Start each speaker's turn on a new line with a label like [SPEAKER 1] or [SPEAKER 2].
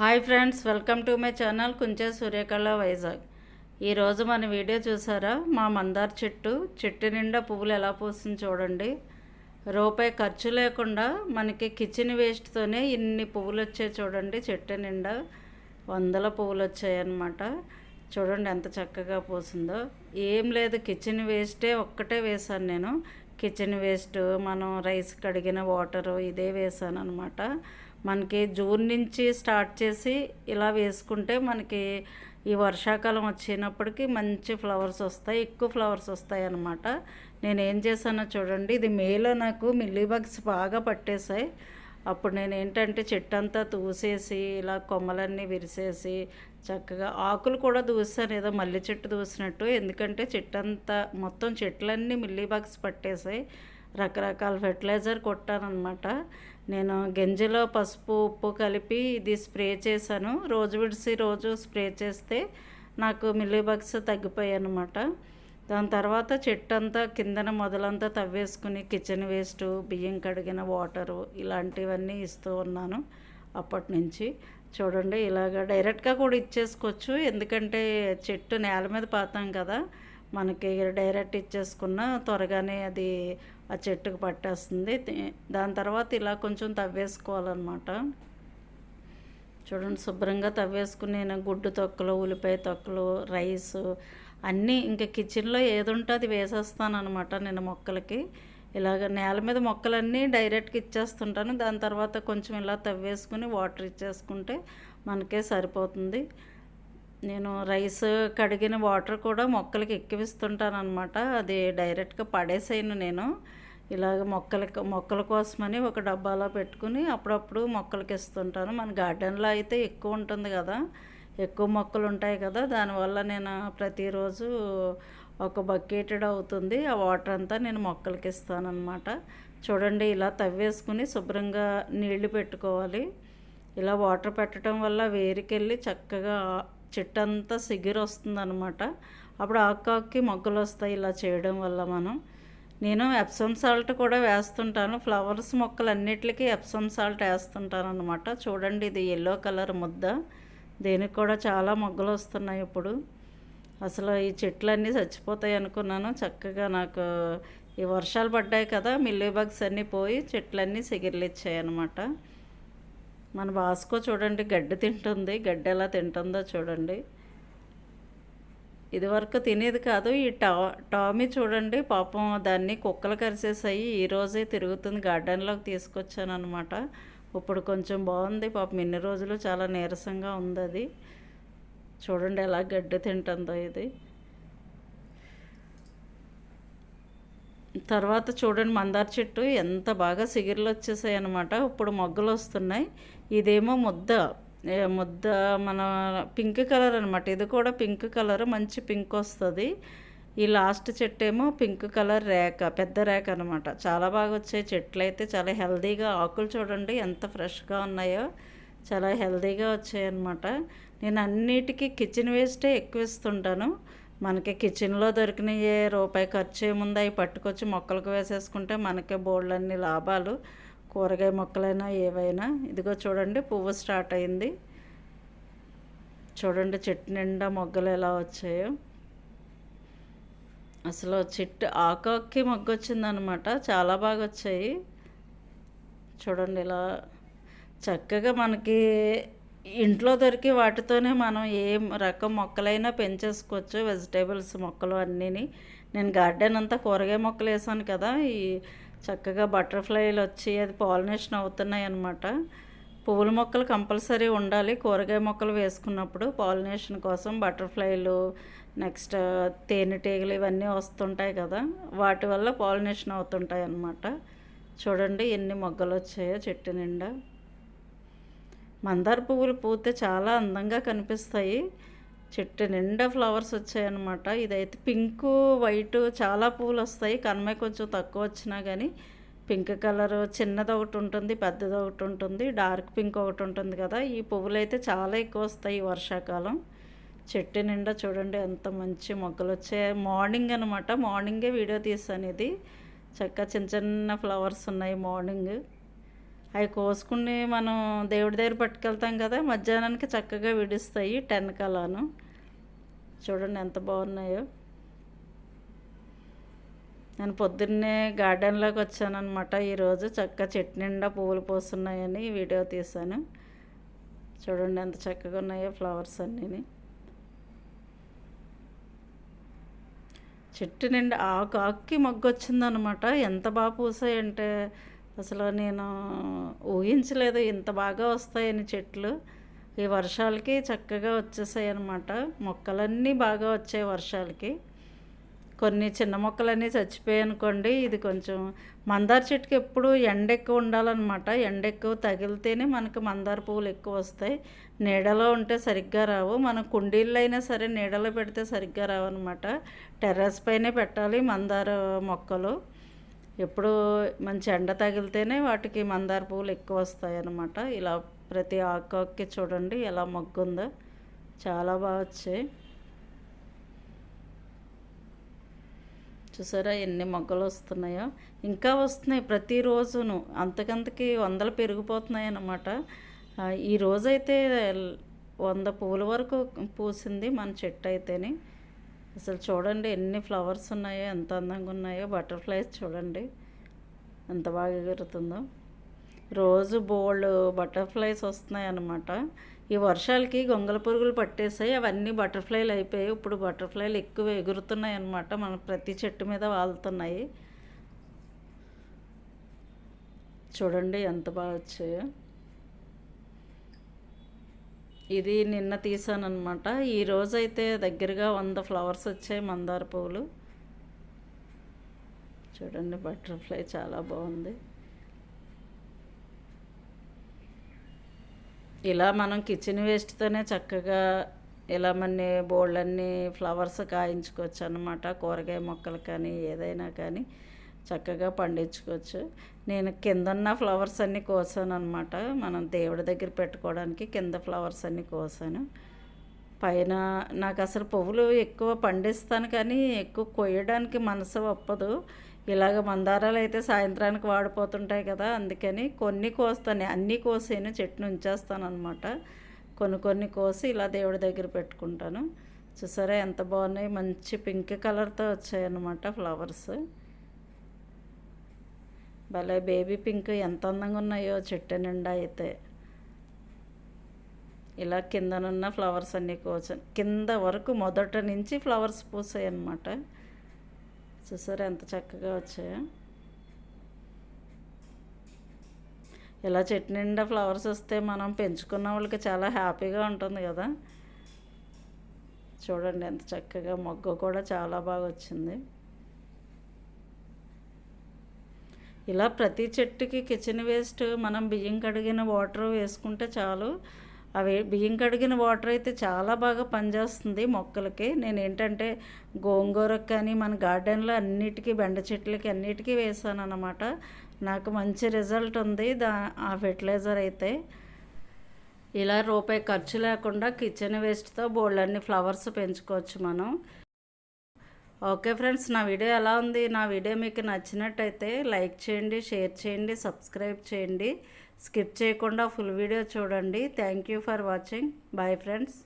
[SPEAKER 1] Hi friends welcome to my channel Kunche Suryakala Vizag. ఈరోజు మన video చూసారా? మా మందార చెట్టు చెట్టు నిండా పువ్వులు ఎలా పూస్తుంది చూడండి. రూపాయి ఖర్చు లేకుండా మనకి కిచెన్ వేస్ట్తోనే ఇన్ని పువ్వులు వచ్చాయి చూడండి. చెట్టు నిండా వందల పువ్వులు వచ్చాయన్నమాట చూడండి ఎంత చక్కగా పూసిందో ఏం లేదు కిచెన్ వేస్టే ఒక్కటే వేశాను నేను. కిచెన్ వేస్ట్ మనం రైస్ కడిగిన వాటరు ఇదే వేసాను అనమాట మనకి జూన్ నుంచి స్టార్ట్ చేసి ఇలా వేసుకుంటే మనకి ఈ వర్షాకాలం వచ్చినప్పటికి మంచి ఫ్లవర్స్ వస్తాయి ఎక్కువ ఫ్లవర్స్ వస్తాయి అన్నమాట. నేను ఏం చేశానో చూడండి ఇది మేలో నాకు మిల్లీ బగ్స్ బాగా పట్టేశాయి. అప్పుడు నేను ఏంటంటే చెట్టు అంతా తూసేసి ఇలా కొమ్మలన్నీ విరిసేసి చక్కగా ఆకులు కూడా దూసాను ఏదో మల్లె చెట్టు దూసినట్టు. ఎందుకంటే చెట్టు అంతా మొత్తం చెట్లన్నీ మిల్లీ బాగ్స్ పట్టేసాయి రకరకాల ఫెర్టిలైజర్ కొట్టానమాట నేను గంజిలో పసుపు ఉప్పు కలిపి ఇది స్ప్రే చేశాను. రోజు విడిసి రోజు స్ప్రే చేస్తే నాకు మిల్లీబగ్స్ బగ్స్ అనమాట దాని తర్వాత చెట్టు అంతా కిందన మొదలంతా తవ్వేసుకుని కిచెన్ వేస్ట్ బియ్యం కడిగిన వాటరు ఇలాంటివన్నీ ఇస్తూ ఉన్నాను అప్పటి నుంచి చూడండి ఇలాగ డైరెక్ట్గా కూడా ఇచ్చేసుకోవచ్చు. ఎందుకంటే చెట్టు నేల మీద పాతాం కదా మనకి డైరెక్ట్ ఇచ్చేసుకున్న త్వరగానే అది ఆ చెట్టుకు పట్టేస్తుంది. దాని తర్వాత ఇలా కొంచెం తవ్వేసుకోవాలన్నమాట. చూడండి శుభ్రంగా తవ్వేసుకుని నేను గుడ్డు తొక్కలు ఉల్లిపాయ తొక్కలు రైస్ అన్నీ ఇంకా కిచెన్లో ఏది ఉంటే అది వేసేస్తాను అనమాట నేను మొక్కలకి. ఇలాగ నేల మీద మొక్కలన్నీ డైరెక్ట్గా ఇచ్చేస్తుంటాను. దాని తర్వాత కొంచెం ఇలా తవ్వేసుకుని వాటర్ ఇచ్చేసుకుంటే మనకే సరిపోతుంది. నేను రైస్ కడిగిన వాటర్ కూడా మొక్కలకి ఎక్కివిస్తుంటాను అనమాట అది డైరెక్ట్గా పడేసాను నేను. ఇలాగ మొక్కలకి మొక్కల కోసమని ఒక డబ్బాలో పెట్టుకుని అప్పుడప్పుడు మొక్కలకి ఇస్తుంటాను. మన గార్డెన్లో అయితే ఎక్కువ ఉంటుంది కదా. ఎక్కువ మొక్కలు ఉంటాయి కదా. దానివల్ల నేను ప్రతిరోజు ఒక బకెటెడ్ అవుతుంది. ఆ వాటర్ అంతా నేను మొక్కలకి ఇస్తానన్నమాట. చూడండి ఇలా తవ్వేసుకుని శుభ్రంగా నీళ్ళు పెట్టుకోవాలి. ఇలా వాటర్ పెట్టడం వల్ల వేరికెళ్ళి చక్కగా చెట్టు అంతా సిగిరి వస్తుందనమాట అప్పుడు ఆకుకి మొగ్గలు వస్తాయి ఇలా చేయడం వల్ల మనం. నేను ఎప్సమ్ సాల్ట్ కూడా వేస్తుంటాను. ఫ్లవర్స్ మొక్కలు అన్నిటికీ ఎప్సమ్ సాల్ట్ వేస్తుంటాను అనమాట చూడండి ఇది ఎల్లో కలర్ ముద్ద. దీనికి కూడా చాలా మొగ్గలు వస్తున్నాయి ఇప్పుడు. అసలు ఈ చెట్లన్నీ చచ్చిపోతాయి అనుకున్నాను. చక్కగా నాకు ఈ వర్షాలు పడ్డాయి కదా మిల్లీ బగ్స్ అన్నీ పోయి చెట్లన్నీ సిగిర్లు ఇచ్చాయి అనమాట మన బాస్కో చూడండి గడ్డి తింటుంది. గడ్డి ఎలా తింటుందో చూడండి. ఇదివరకు తినేది కాదు ఈ టా టామీ చూడండి పాపం దాన్ని కుక్కలు కరిసేసాయి. ఈరోజే తిరుగుతుంది గార్డెన్లోకి తీసుకొచ్చాను అనమాట ఇప్పుడు కొంచెం బాగుంది పాపం ఇన్ని రోజులు చాలా నీరసంగా ఉంది అది. చూడండి ఎలా గడ్డి తింటుందో ఇది. తర్వాత చూడండి మందార చెట్టు ఎంత బాగా సిగిర్లు వచ్చేసాయి అనమాట ఇప్పుడు మొగ్గలు వస్తున్నాయి. ఇదేమో ముద్ద. ముద్ద మన పింక్ కలర్ అనమాట ఇది కూడా పింక్ కలర్ మంచి పింక్ వస్తుంది. ఈ లాస్ట్ చెట్టు ఏమో పింక్ కలర్ రేక పెద్ద రేక అనమాట చాలా బాగా వచ్చాయి చెట్లు అయితే చాలా హెల్దీగా ఆకులు చూడండి ఎంత ఫ్రెష్గా ఉన్నాయో. చాలా హెల్దీగా వచ్చాయన్నమాట నేను అన్నిటికీ కిచెన్ వేస్టే ఎక్కువ ఇస్తుంటాను మనకి కిచెన్లో దొరికినవి రూపాయి ఖర్చు ఏముందో అవి పట్టుకొచ్చి మొక్కలకు వేసేసుకుంటే మనకే బోర్డులన్నీ లాభాలు. కూరగాయ మొక్కలైనా ఏవైనా. ఇదిగో చూడండి పువ్వు స్టార్ట్ అయింది. చూడండి చెట్టు నిండా మొగ్గలు ఎలా వచ్చాయో. అసలు చెట్టు ఆకాకి మొగ్గ వచ్చిందనమాట చాలా బాగా వచ్చాయి చూడండి ఇలా చక్కగా మనకి ఇంట్లో దొరికి వాటితోనే మనం ఏ రకం మొక్కలైనా పెంచేసుకోవచ్చు. వెజిటేబుల్స్ మొక్కలు అన్నీని. నేను గార్డెన్ అంతా కూరగాయ మొక్కలు వేసాను కదా. ఈ చక్కగా బటర్ఫ్లైలు వచ్చి అది పాలినేషన్ అవుతున్నాయి అన్నమాట పువ్వుల మొక్కలు కంపల్సరీ ఉండాలి. కూరగాయ మొక్కలు వేసుకున్నప్పుడు పాలినేషన్ కోసం బటర్ఫ్లైలు నెక్స్ట్ తేనెటీగలు ఇవన్నీ వస్తుంటాయి కదా. వాటి వల్ల పాలినేషన్ అవుతుంటాయి అన్నమాట చూడండి ఎన్ని మొగ్గలు వచ్చాయో చెట్టు నిండా. మందార పువ్వులు పూతే చాలా అందంగా కనిపిస్తాయి. చెట్టు నిండా ఫ్లవర్స్ వచ్చాయన్నమాట. ఇదైతే పింక్ వైట్ చాలా పూలు వస్తాయి కనమే కొంచెం తక్కువ వచ్చినా కానీ పింక్ కలర్ చిన్నది ఒకటి ఉంటుంది పెద్దది ఒకటి ఉంటుంది డార్క్ పింక్ ఒకటి ఉంటుంది కదా. ఈ పువ్వులు అయితే చాలా ఎక్కువ వస్తాయి వర్షాకాలం. చెట్టు నిండా చూడండి ఎంత మంచి మొగ్గలు వచ్చాయి. మార్నింగ్ అనమాట మార్నింగే వీడియో తీసాను ఇది. చక్కగా చిన్న చిన్న ఫ్లవర్స్ ఉన్నాయి మార్నింగ్. అవి కోసుకుని మనం దేవుడి దగ్గర పట్టుకెళ్తాం కదా మధ్యాహ్నానికి చక్కగా విడుస్తాయి టెన్ కలాను చూడండి ఎంత బాగున్నాయో. నేను పొద్దున్నే గార్డెన్లోకి వచ్చానమాట ఈరోజు చక్కగా చెట్టు నిండా పువ్వులు పోస్తున్నాయని వీడియో తీశాను. చూడండి ఎంత చక్కగా ఉన్నాయో ఫ్లవర్స్ అన్నీ చెట్టు నిండా ఆకు ఆకుకి మొగ్గు వచ్చిందనమాట ఎంత బాగా పూసాయంటే అసలు నేను ఊహించలేదు ఇంత బాగా వస్తాయని చెట్లు. ఈ వర్షాలకి చక్కగా వచ్చేసాయి అనమాట మొక్కలన్నీ బాగా వచ్చాయి వర్షాలకి. కొన్ని చిన్న మొక్కలన్నీ చచ్చిపోయాయి అనుకోండి ఇది కొంచెం మందార చెట్టుకి ఎప్పుడు ఎండ ఎక్కువ ఉండాలన్నమాట. ఎండ ఎక్కువ తగిలితేనే మనకు మందార పువ్వులు ఎక్కువ వస్తాయి. నీడలో ఉంటే సరిగ్గా రావు. మనం కుండీల్లో అయినా సరే నీడలో పెడితే సరిగ్గా రావు అనమాట టెర్రస్ పైనే పెట్టాలి మందార మొక్కలు. ఎప్పుడు మంచి ఎండ తగిలితేనే వాటికి మందార పువ్వులు ఎక్కువ వస్తాయి అన్నమాట ఇలా ప్రతి ఆకుకి చూడండి ఎలా మొగ్గుందో. చాలా బాగా వచ్చాయి. చూసారా ఎన్ని మొగ్గలు వస్తున్నాయో. ఇంకా వస్తున్నాయి ప్రతిరోజును. అంతకంతకి వందలు పెరిగిపోతున్నాయి అన్నమాట ఈ రోజైతే వంద పూల వరకు పూసింది మన చెట్టు అయితేనే. అసలు చూడండి ఎన్ని ఫ్లవర్స్ ఉన్నాయో ఎంత అందంగా ఉన్నాయో బటర్ఫ్లైస్ చూడండి. ఎంత బాగా ఎగురుతుందో. రోజు బోల్డ్ బటర్ఫ్లైస్ వస్తున్నాయి అన్నమాట ఈ వర్షాలకి గొంగల పురుగులు పట్టేసాయి అవన్నీ బటర్ఫ్లైలు అయిపోయాయి. ఇప్పుడు బటర్ఫ్లైలు ఎక్కువ ఎగురుతున్నాయి అన్నమాట మన ప్రతి చెట్టు మీద వాళ్తున్నాయి. చూడండి ఎంత బాగా వచ్చాయో. ఇది నిన్న తీసానమాట ఈ రోజైతే దగ్గరగా వంద ఫ్లవర్స్ వచ్చాయి మందార పువ్వులు. చూడండి బటర్ఫ్లై చాలా బాగుంది. ఇలా మనం కిచెన్ వేస్ట్తోనే చక్కగా ఇలా మన బోళ్ళన్నీ ఫ్లవర్స్ కాయించుకోవచ్చు అనమాట కూరగాయ మొక్కలు కానీ ఏదైనా కానీ. చక్కగా పండించుకోవచ్చు. నేను కిందన్న ఫ్లవర్స్ అన్నీ కోసాను అనమాట మనం దేవుడి దగ్గర పెట్టుకోవడానికి కింద ఫ్లవర్స్ అన్నీ కోసాను. పైన నాకు అసలు పువ్వులు ఎక్కువ పండిస్తాను కానీ ఎక్కువ కొయ్యడానికి మనసు ఒప్పదు. ఇలాగ మందారాలు అయితే సాయంత్రానికి వాడిపోతుంటాయి కదా అందుకని కొన్ని కోస్తాను. అన్నీ కోసాను చెట్టును ఉంచేస్తాను అనమాట కొన్ని కొన్ని కోసి ఇలా దేవుడి దగ్గర పెట్టుకుంటాను. చూసారా ఎంత బాగున్నాయి. మంచి పింక్ కలర్తో వచ్చాయన్నమాట ఫ్లవర్స్. భలే బేబీ పింక్ ఎంత అందంగా ఉన్నాయో చెట్టు నిండా అయితే. ఇలా కిందనున్న ఫ్లవర్స్ అన్నీ కోసాను కింద వరకు మొదట నుంచి ఫ్లవర్స్ పూసాయి అన్నమాట చూసారు ఎంత చక్కగా వచ్చాయో. ఇలా చెట్టు నిండా ఫ్లవర్స్ వస్తే మనం పెంచుకున్న వాళ్ళకి చాలా హ్యాపీగా ఉంటుంది కదా. చూడండి ఎంత చక్కగా మొగ్గ కూడా చాలా బాగా వచ్చింది. ఇలా ప్రతి చెట్టుకి కిచెన్ వేస్ట్ మనం బియ్యం కడిగిన వాటర్ వేసుకుంటే చాలు. అవి బియ్యం కడిగిన వాటర్ అయితే చాలా బాగా పనిచేస్తుంది మొక్కలకి. నేను ఏంటంటే గోంగూరకు కానీ మన గార్డెన్లో అన్నిటికీ బెండ చెట్లకి అన్నిటికీ వేసాను అనమాట నాకు మంచి రిజల్ట్ ఉంది దా ఆ ఫెర్టిలైజర్ అయితే. ఇలా రూపాయి ఖర్చు లేకుండా కిచెన్ వేస్ట్తో బోల్డ్ ఫ్లవర్స్ పెంచుకోవచ్చు మనం. ఓకే ఫ్రెండ్స్ నా వీడియో ఎలా ఉంది? నా వీడియో మీకు నచ్చినట్టయితే లైక్ చేయండి షేర్ చేయండి సబ్స్క్రైబ్ చేయండి. స్కిప్ చేయకుండా ఫుల్ వీడియో చూడండి. Thank you for watching. Bye friends.